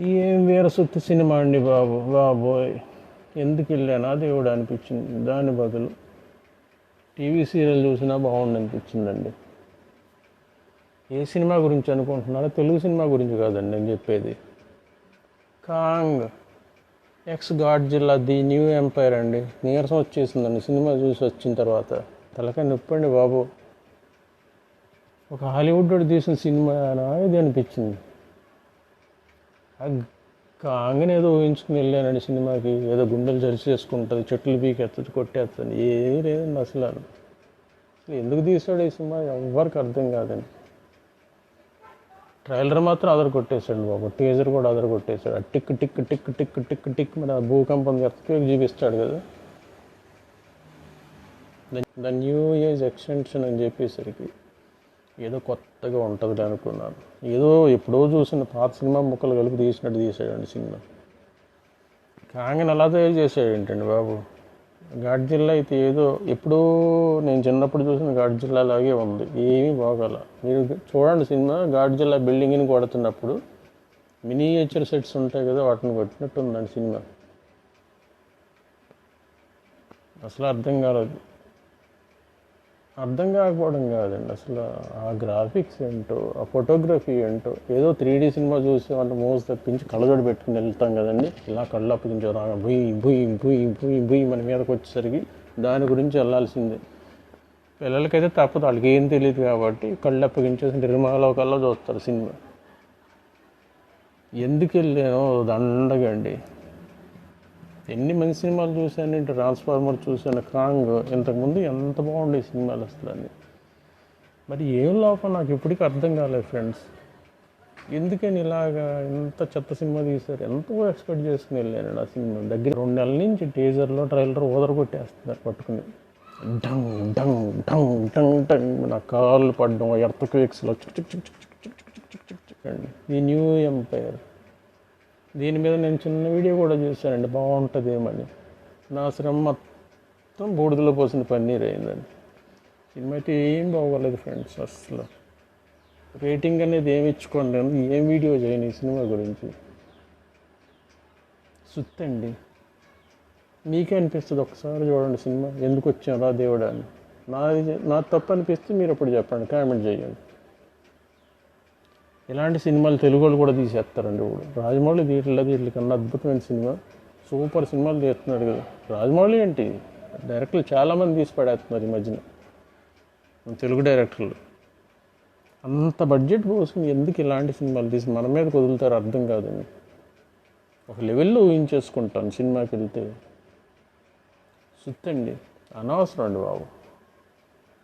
ఏం వీరసుత్తి సినిమా అండి బాబు? బాబోయ్. ఎందుకు వెళ్ళానా? దేవుడు అనిపించింది. దాని బదులు టీవీ సీరియల్ చూసినా బాగుండి అనిపించిందండి ఏ సినిమా గురించి అనుకుంటున్నారో తెలుగు సినిమా గురించి కాదండి నేను చెప్పేది. Kong. X Godzilla the new empire అండి. నీరసం వచ్చేసిందండి. సినిమా చూసి వచ్చిన తర్వాత. తలకాయ నొప్పండి బాబు. ఒక హాలీవుడ్ తీసిన సినిమానా? ఇది అనిపించింది? కాగానే ఏదో ఊహించుకుని వెళ్ళానండి సినిమాకి. ఏదో గుండెలు జరిసి చేసుకుంటుంది చెట్లు పీకెత్తది కొట్టేస్తుంది ఏమీ లేదండి అసలు. అసలు ఎందుకు తీసాడు ఈ సినిమా? ఎవ్వరికి అర్థం కాదండి. ట్రైలర్ మాత్రం అదర్ కొట్టేశాడు బాబు. టీజర్ కూడా అదర్ కొట్టేశాడు. ఆ tick tick tick tick tick tick మన భూకంపం ఎర్త్క్వేక్ చూపిస్తాడు కదా. ద న్యూ ఏజ్ ఎక్స్టెన్షన్ అని చెప్పేసరికి ఏదో కొత్తగా ఉంటుంది అనుకున్నాను. ఏదో ఎప్పుడో చూసిన పాత సినిమా ముక్కలు కలిపి తీసినట్టు తీసాడండి సినిమా. కాంగన్ అలా తయారు చేసాడేంటండి బాబు. ఘాట్ జిల్లా అయితే ఏదో ఎప్పుడో నేను చిన్నప్పుడు చూసిన ఘాట్ జిల్లా లాగే ఉంది. ఏమీ బాగాల. మీరు చూడండి సినిమా ఘాట్ జిల్లా బిల్డింగ్ని కొడుతున్నప్పుడు మినియేచర్ సెట్స్ ఉంటాయి కదా వాటిని కొట్టినట్టు ఉందండి సినిమా. అసలు అర్థం కాలేదు. అర్థం కాకపోవడం కాదండి. అసలు ఆ గ్రాఫిక్స్ ఏంటో ఆ ఫోటోగ్రఫీ ఏంటో ఏదో త్రీ డీ సినిమా చూసి అంటే మోస్ తప్పించి కళ్ళజోడు పెట్టుకుని వెళ్తాం కదండి. ఇలా కళ్ళు అప్పగించే రాగా భూయి భూయి భూయి భూయి భూయి మన మీదకి వచ్చేసరికి దాని గురించి వెళ్ళాల్సిందే. పిల్లలకైతే తప్పదు వాళ్ళకి ఏం తెలియదు కాబట్టి కళ్ళు అప్పగించేసి నిర్మలోకల్లో చూస్తారు సినిమా. ఎందుకు వెళ్ళానో దండగండి ఎన్ని మంచి సినిమాలు చూశాను ఇంటి ట్రాన్స్ఫార్మర్ చూశాను కాంగ్ ఇంతకుముందు ఎంత బాగుండే సినిమాలు అసలు మరి ఏం లోపం నాకు ఇప్పటికీ అర్థం కాలేదు ఫ్రెండ్స్ ఎందుకని ఇలాగా ఎంత చెత్త సినిమా తీశారు ఎంతో ఎక్స్పెక్ట్ చేసుకుని వెళ్ళాను ఆ సినిమా దగ్గర రెండు నెలల నుంచి టీజర్లో ట్రైలర్ ఓదర కొట్టేస్తున్నారు పట్టుకుని డంగ్ డంగ్ డంగ్ డంగ్ డంగ్ నా కాళ్ళు పడ్డం ఎర్త్ క్వేక్స్లో చిక్ చిక్ చిక్ చిక్ చిక్ చిక్ చిక్ చిక్ చిక్ చిక్ ఈ న్యూ ఎంపైర్ దీని మీద నేను చిన్న వీడియో కూడా చూశానండి. బాగుంటుందేమని. నా శ్రమ మొత్తం బూడిదలో పోసిన పన్నీర్ అయిందండి. సినిమా అయితే ఏం బాగోలేదు ఫ్రెండ్స్ అసలు రేటింగ్ అనేది ఏమి ఇచ్చుకోండి. ఏం వీడియో చేయను ఈ సినిమా గురించి. సుత్తండి. మీకే అనిపిస్తుంది ఒకసారి చూడండి సినిమా. ఎందుకు వచ్చాను రా దేవుడా అని. నాది నా తప్పు అనిపిస్తే మీరు అప్పుడు చెప్పండి. కామెంట్ చేయండి. ఇలాంటి సినిమాలు తెలుగు వాళ్ళు కూడా తీసేస్తారండి ఇప్పుడు. రాజమౌళి తీయట్లేదు వీటి కన్నా అద్భుతమైన సినిమా సూపర్ సినిమాలు తీస్తున్నాడు కదా. రాజమౌళి ఏంటి? డైరెక్టర్లు చాలామంది తీసి పడేస్తున్నారు ఈ మధ్యన. మన తెలుగు డైరెక్టర్లు. అంత బడ్జెట్ పోసుకుని ఎందుకు ఇలాంటి సినిమాలు తీసి మన మీద కుదులుతారు అర్థం కాదండి. ఒక లెవెల్లో ఊహించేసుకుంటాను సినిమాకి వెళ్తే. సుత్తండి. అనవసరం అండి బాబు.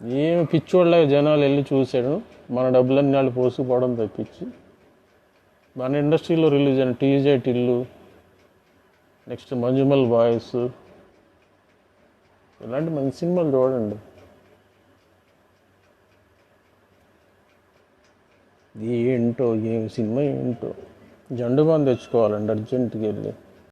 ఏమి పిచ్చోళ్ళ జనాలు వెళ్ళి చూశాడు. మన డబ్బులన్నీ వాళ్ళు పోసుకుపోవడం తప్పించి. మన ఇండస్ట్రీలో రిలీజ్ అయిన DJ Tillu next Manjummel boys. ఇలాంటి మంచి సినిమాలు చూడండి. ఏంటో ఏం సినిమా ఏంటో. జండుబాన్ తెచ్చుకోవాలండి అర్జెంటుకి వెళ్ళి.